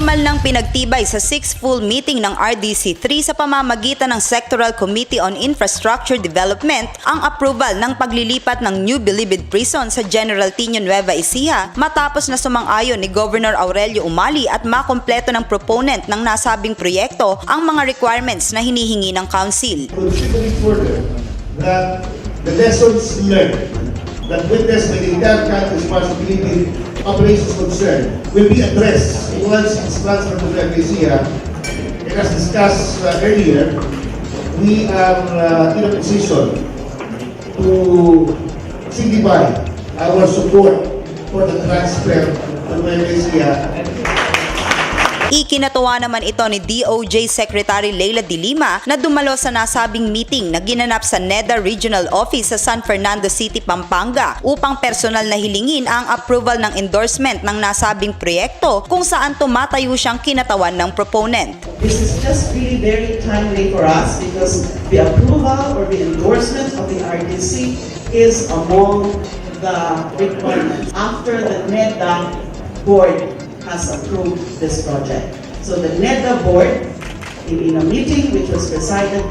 Formal nang pinagtibay sa 6th full meeting ng RDC3 sa pamamagitan ng Sectoral Committee on Infrastructure Development ang approval ng paglilipat ng New Bilibid Prison sa General Tino Nueva Ecija matapos na sumang-ayon ni Governor Aurelio Umali at makompleto ng proponent ng nasabing proyekto ang mga requirements na hinihingi ng Council. that the lessons learned that witnessed by the entire country far as Philippine operations concerned will be addressed once it's transferred to the FACIA. And as discussed uh, earlier, we are uh, in a position to signify our support for the transfer to the FACIA Ikinatuwa naman ito ni DOJ Secretary Leila de Lima na dumalo sa nasabing meeting na ginanap sa NEDA Regional Office sa San Fernando City, Pampanga upang personal na hilingin ang approval ng endorsement ng nasabing proyekto kung saan tumatayo siyang kinatawan ng proponent. This is just really very timely for us because the approval or the endorsement of the RDC is among the requirements after the NEDA board has approved this project. So the NEDA board, in, in a meeting which was presided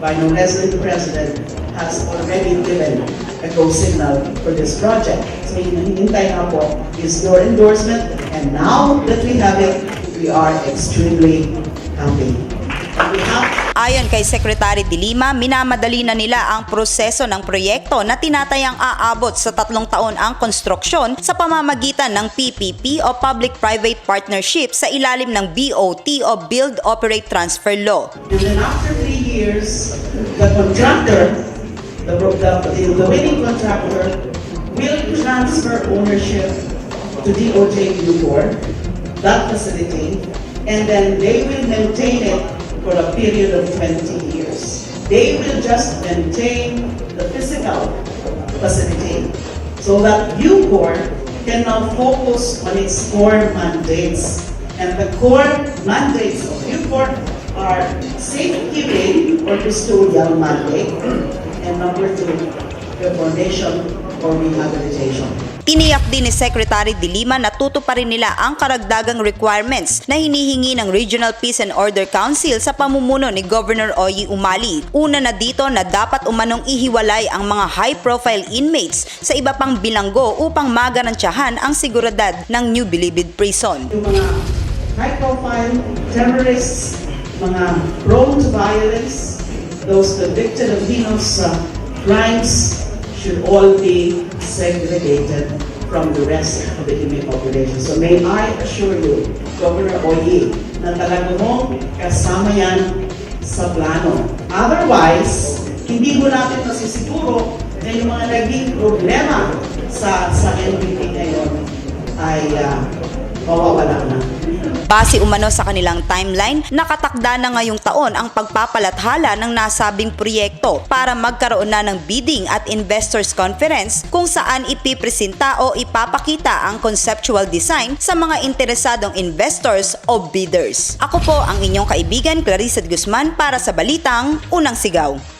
by no the president, has already given a go signal for this project. So hinihintay na po is your endorsement and now that we have it, we are extremely happy. Ayon kay Secretary de Lima, minamadali na nila ang proseso ng proyekto na tinatayang aabot sa tatlong taon ang konstruksyon sa pamamagitan ng PPP o Public-Private Partnership sa ilalim ng BOT o Build, Operate, Transfer Law. And after three years, the contractor, the, the, the winning contractor will transfer ownership to DOJ Newport, that facility, and then they will maintain it for a period of 20 years. They will just maintain the physical facility so that Newport can now focus on its core mandates. And the core mandates of Newport are safekeeping or custodial mandate, and number two, reformation or rehabilitation. Tiniyak din ni Secretary de Lima na tutuparin nila ang karagdagang requirements na hinihingi ng Regional Peace and Order Council sa pamumuno ni Governor Oyi Umali. Una na dito na dapat umanong ihiwalay ang mga high-profile inmates sa iba pang bilanggo upang magarantyahan ang seguridad ng New Bilibid Prison. Yung mga high-profile terrorists, mga prone to violence, those convicted of heinous uh, crimes should all be segregated from the rest of the inmate population. So may I assure you, Governor Oye, na talaga mong kasama yan sa plano. Otherwise, hindi mo natin masisiguro na yung mga naging problema sa sa NPT ngayon ay uh, mawawala na. Base umano sa kanilang timeline, nakatakda na ngayong taon ang pagpapalathala ng nasabing proyekto para magkaroon na ng bidding at investors conference kung saan ipipresenta o ipapakita ang conceptual design sa mga interesadong investors o bidders. Ako po ang inyong kaibigan Clarissa Guzman para sa Balitang Unang Sigaw.